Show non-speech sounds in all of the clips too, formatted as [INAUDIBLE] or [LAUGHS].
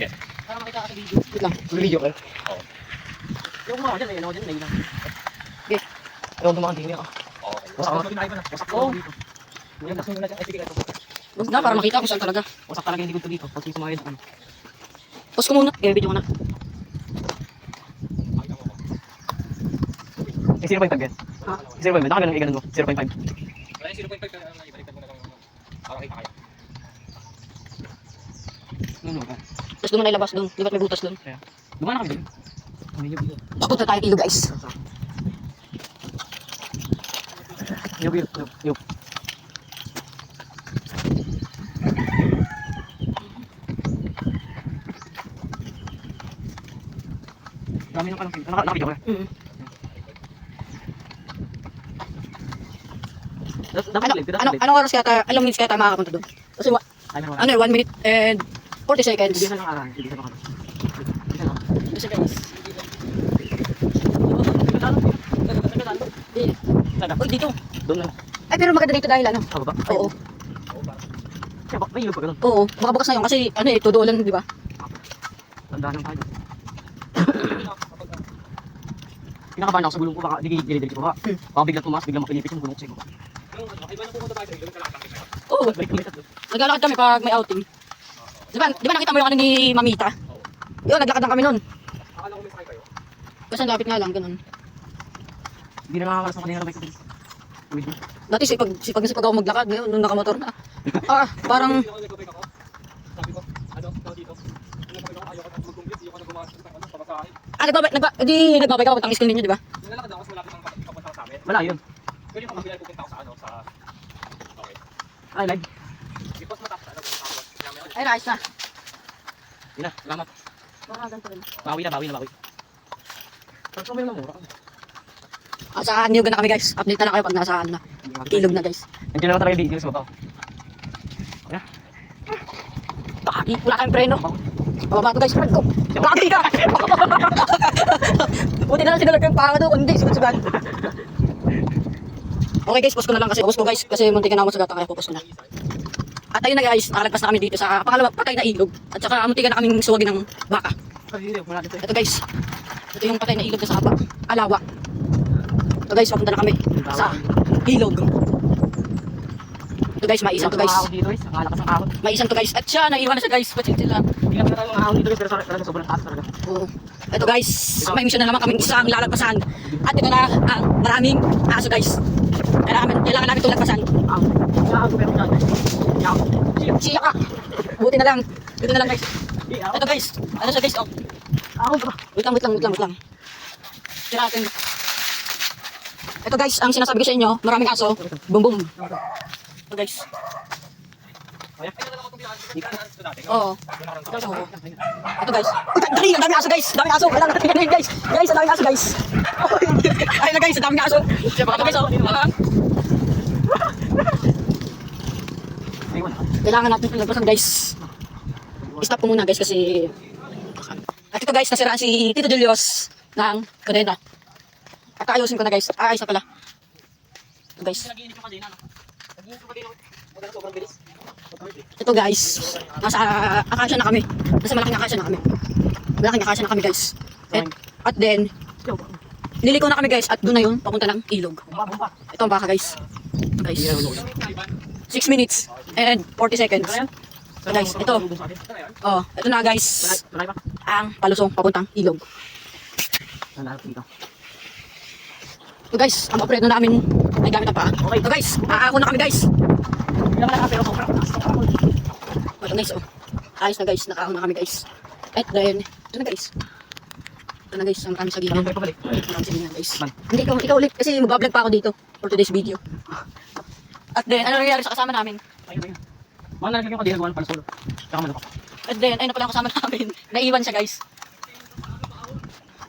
Yes. Para makita ka sa video. Wait lang. Video kayo. Yung mga dyan, may ano dyan, may ilang. Ayaw tumakan din ako. Okay. Wasak na na. Wasak Oo. dito. Yan, kasi muna dyan. Ay, sige, ito. Huwag na, para makita ko saan talaga. Wasak talaga hindi ko dito. Pag sumayad ano. Pause ko muna. Okay, video ko na. Eh, 0.5 yan. Ha? 0.5. Naka ganun, ganun mo. 0.5. Wala yung 0.5 ka na ibaliktad mo na lang. Para kita kayo. Ano ba? Doon mo na ilabas doon. Di ba't may butas doon? Dumaan na kami doon. Video? Papunta tayo kilo guys. Yung video. Yung. Dami ng kalang Naka, naka-video ko na. Mm. Dapat Ano, ano, anong oras kaya tayo, anong minutes kaya tayo makakapunta doon? Kasi ano, 1 minute and 40 seconds. Hindi na lang arang. Hindi lang arang. Hindi lang. Kasi guys. Di. Uy, dito. Doon lang. Ay, pero maganda dito dahil ano? Ako ba? Oo. Kaya ba? May ilog pa ganun. Oo, baka bukas na yun kasi ano eh, tudulan, di ba? Tandaan lang tayo. Kinakabahan ako sa gulong ko, baka digilid-dilig ko baka. Hmm. Baka bigla tumaas, bigla mapilipit yung gulong ko sa iba. Oo, naglalakad kami pag may outing. Di ba, di ba nakita mo yung ano ni Mamita? Yun, naglakad lang kami nun. Akala ko may sakay kayo. Kasi ang lapit nga lang, ganun. Hindi na nakakalas ng kanina na bike. Uy, Dati sipag, sipag na sipag ako maglakad, ngayon nung nakamotor na. Ah, parang, ano. Ano na na ng ano, ah, nagbabay, nagba, di, nagbabay ka, pagtangis ko ninyo, di ba? Nilalakad ako kasi malapit ang papunta sa amin. Wala yun. Pwede mo kabila pupunta ako sa ano, sa... Okay. Ay, live. Because mataas na, ano, tapos, namin, Ay, naayos na. Yun na, salamat. Baka ganito rin. Bawi na, bawi na, bawi. Pero sa may mamura. Ah, sa New na kami guys. Update na lang kayo pag nasa ano na. Ilog na guys. Nandiyan naman talaga yung video sa baba. Bakit? Wala kayong preno. Bababa to guys. Fred ko. Bakit ka? [LAUGHS] Buti na lang sinalag yung panga doon. Hindi, sugat-sugat. [LAUGHS] Okay guys, post ko na lang kasi. Post ko guys kasi munti ka na ako sagata kaya post ko na. At ayun na guys, nakalagpas na kami dito sa pangalawang patay na ilog. At saka munti ka na kaming suwagin ng baka. Ito guys. Ito yung patay na ilog na sa haba. Alawa. Ito guys, papunta na kami sa ilog. Ito guys, may isang to guys. Ang. Ang. May isang to guys. At siya, naiwan na siya guys. Patsin sila. Hindi lang tayo mga ahon dito, guys. Pero talaga sobrang taas talaga. Oo. Ito guys, may mission na naman kaming isang lalagpasan. At ito na ang maraming aso guys. Kailangan, kailangan namin itong lagpasan. Ko meron dyan. Yung ahon. Siya ka. Buti na lang. Buti na lang guys. Ito guys. Ano siya guys? Oh. Ahon ba? Wait lang, wait lang, wait lang, wait lang. Tira natin. Ito guys, ang sinasabi ko sa inyo, maraming aso. Boom boom. Ito guys. Oo. Ako Ito, guys. Uy, dali, ang daming aso guys. Daming aso. Kailangan natin ganun guys. Guys, ang daming aso guys. [LAUGHS] Ayun na guys, ang daming aso. Ito guys, oh. Kailangan natin lagpasan guys. Stop ko muna guys kasi... At ito guys, nasiraan si Tito Julius ng kadena. At ayusin ko na guys. Ah, na pala. Ito guys. Ito guys. Nasa akasya na kami. Nasa malaking akasya na kami. Malaking akasya na kami guys. At, at then, liliko na kami guys. At doon na yun, papunta ng ilog. Ito ang baka guys. Guys. 6 minutes and 40 seconds. Ito guys, ito. Oh, ito na guys. Ang palusong papuntang ilog. Ito guys, ang operate na namin ay gamit ang paa. Okay. Ito guys, aako na kami guys. Hindi lang pero taas. Ito guys, oh. Ayos na guys, nakaako na kami guys. At then, ito na guys. Ito na guys, ang marami sa Anong gilid. Marami sa gilid guys. Hindi, ikaw, ikaw ulit kasi magbablog pa ako dito for today's video. At then, ano nangyari sa kasama namin? Ayun, ayun. Mga nalagyan ko diyan, para solo. Tsaka manok. And then, ayun na pala ang kasama [LAUGHS] namin. Naiwan siya guys.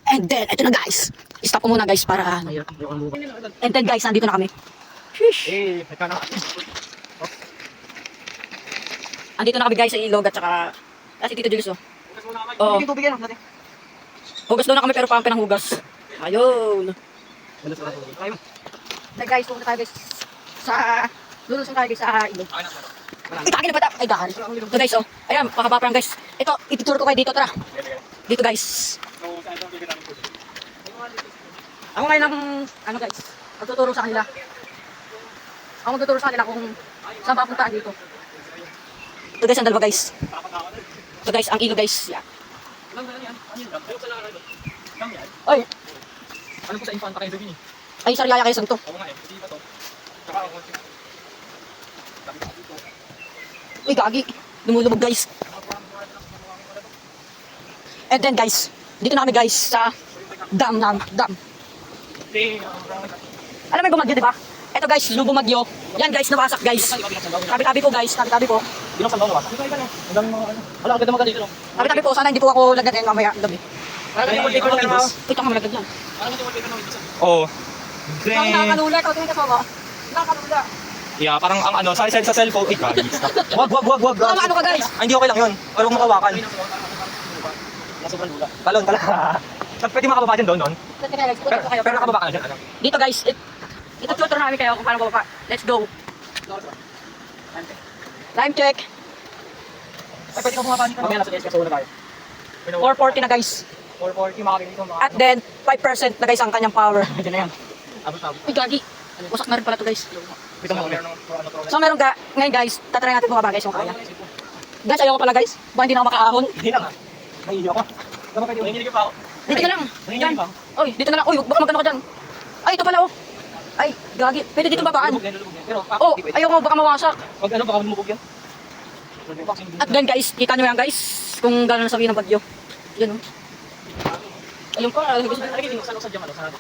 And then, ito na guys. Stop ko muna guys para... Buka. And then guys, nandito na kami. Eh, may kana. Andito na kami guys sa ilog at saka... Kasi Tito Julius oh. Oo. Yung tubig yan, natin. Hugas doon na kami pero. Ayun. Wala sa tubig. Ayun. Then guys, pumunta tayo guys sa... Lulusun tayo guys sa ilog. Ay, kaki na pata. Ay, gari. Ito guys, oh. Ayan, pakaba parang guys. Ito, ituturo ko kayo dito, tara. Dito guys. Ito? Ako ngayon ang, ano guys, magtuturo sa kanila. Ako magtuturo sa kanila kung saan papuntaan dito. Ito guys, ang dalawa guys. Ito guys, ang ilo guys. Yeah. Ay, Ano po sa infanta kayo doon ay, sariyaya kayo sa ito. Oo nga eh. Hindi ba to? Ko. Uy, gagi. Lumulubog guys. And then guys, dito na kami guys sa dam ng dam. Alam mo yung bumagyo, di ba? Ito guys, lubong magyo. Yan guys, nawasak guys. Tabi-tabi po guys, tabi-tabi po. Binuksan daw nawas. Ito iba no? Ang dami mga ano. Wala, ang ganda dito no? Tabi-tabi po, sana hindi po ako lagdatin mamaya gabi. Mo na. Ito ka malagdag yan. Parang hindi mo paper na naman. Oo. Ikaw nakakalula, ikaw tingin ka sa. Yeah, parang ang ano, sa, sa, sa cellphone, eh, gagi. Wag, wag, wag, wag. Baka maano ka guys. Ay, hindi okay lang yun. Or huwag makawakan. Nasa lula. Talon. Saan [LAUGHS] pwede makababa dyan doon, noon? Pero, pero nakababa ka na dyan, ano? Dito guys, it, ito tutor namin kayo kung paano bababa. Let's go. Time check. Ay, pwede ka bumaba dito. Mamaya nasa SKSO na tayo. 440 na guys. 440, makakita dito. mga- At then, 5% na guys ang kanyang power. [LAUGHS] Diyan na yan. Abot-abot. Uy, gagi. Wasak na rin pala to guys. Dito mo, So meron ka, ngayon guys, tatry natin bumaba guys yung kaya. Guys, ayoko pala guys. Baka hindi na ako makaahon. Hindi na nga. Nahihiyo ako. Gama pwede. Nanginginig pa ako. Dito na lang. Nanginginig pa ako. Uy, dito na lang. Uy, baka magkano ka dyan. Ay, ito pala oh. Ay, gagi. Pwede dito babaan. Oh, ayoko baka mawasak. Pag ano, baka lumubog yan. At then guys, kita nyo yan guys, kung gano'n na sabihin ng bagyo. Yan oh. Ayun pa, ayun gusto Ano yung sa dyan, ano? Sarado.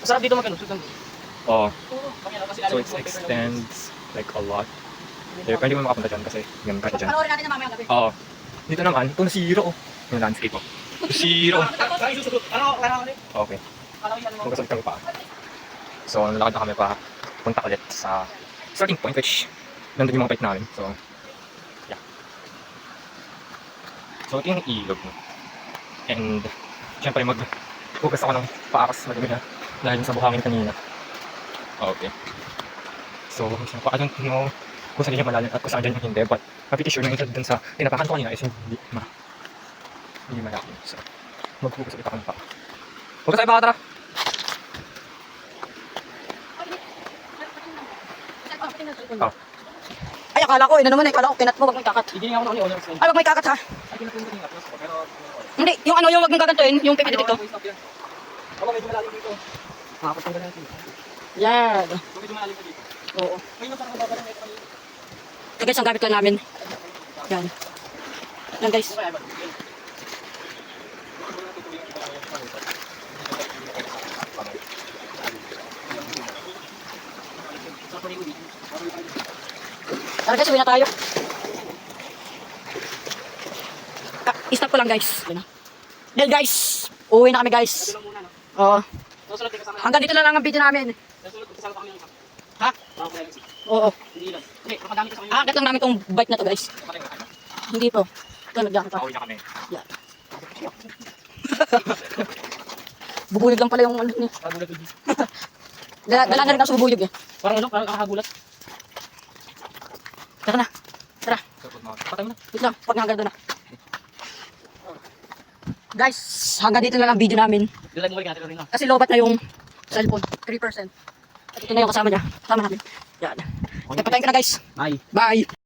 Masarap dito mag-ano, susan. Oh, Panginoon, kasi so alam it ko, paper lang. extends like a lot. Pero pwede mo makapunta dyan kasi ganun kaya dyan. Panoorin natin na mamaya gabi. Oo. Dito naman, ito nasira oh. Yung landscape oh. Oh. Ano, ano? Okay. Mo yan, ano? Magkasal kami pa. So, nalakad na kami pa punta ulit sa starting point which nandun yung mga bike namin. So, yeah. So, ito yung ilog mo. And, syempre maghugas ako ng paakas madumi na dahil sa buhangin kanina. Okay. So, I don't know kung saan dyan malalim at kung saan dyan yung hindi. But, I'm pretty sure na isa dun sa tinapakan ko kanina is hindi ma hindi malalim. So, maghugas ulit ako ng paa. Hugas tayo baka tara! Oh. Ay, akala ko, ina naman eh, akala ko, kinat mo, wag mo ikakat. Igiling ako ng onion, honors. Ay, wag mo ikakat ha. Ay, nga, plus ko, pero... Hindi, yung ano, yung wag mong gagantuin, yung pipili dito. Ano. Ako, medyo malalim dito. Makakapagtanggal natin. Yan. Medyo malalim pa dito. Oo. May nang parang bababa ng ito. Ito guys, ang gamit lang namin. Yan. Yan guys. Tara guys, uwi na tayo. Ka- Stop ko lang guys. Yan na. Then guys, uwi na kami guys. Oo. Hanggang dito na lang ang video namin. Susunod, kasama pa kami ng isa. Ha? Mga privacy. Oo. Hindi lang. Hindi, mamadami ka sa kanya. Aangat lang namin tong bike na to guys. Mo, ano? Hindi po. Ito, nagyan pa. Pauwi na kami. Yan. [LAUGHS] Bubuyog lang pala yung ano niya. Kagulat dito. [LAUGHS] Dala, dala na rin ako sa bubuyog eh. Parang ano, parang kakagulat. Tara na. Tara. Patay mo na. Wait lang. Pag hanggang doon na. Guys, hanggang dito na lang ang video namin. Tayo bumalik natin rin lang. Kasi lobat na yung cellphone. 3%. At ito na yung kasama niya. Kasama namin. Yan. Nagpatayin ka na guys. Bye. Bye.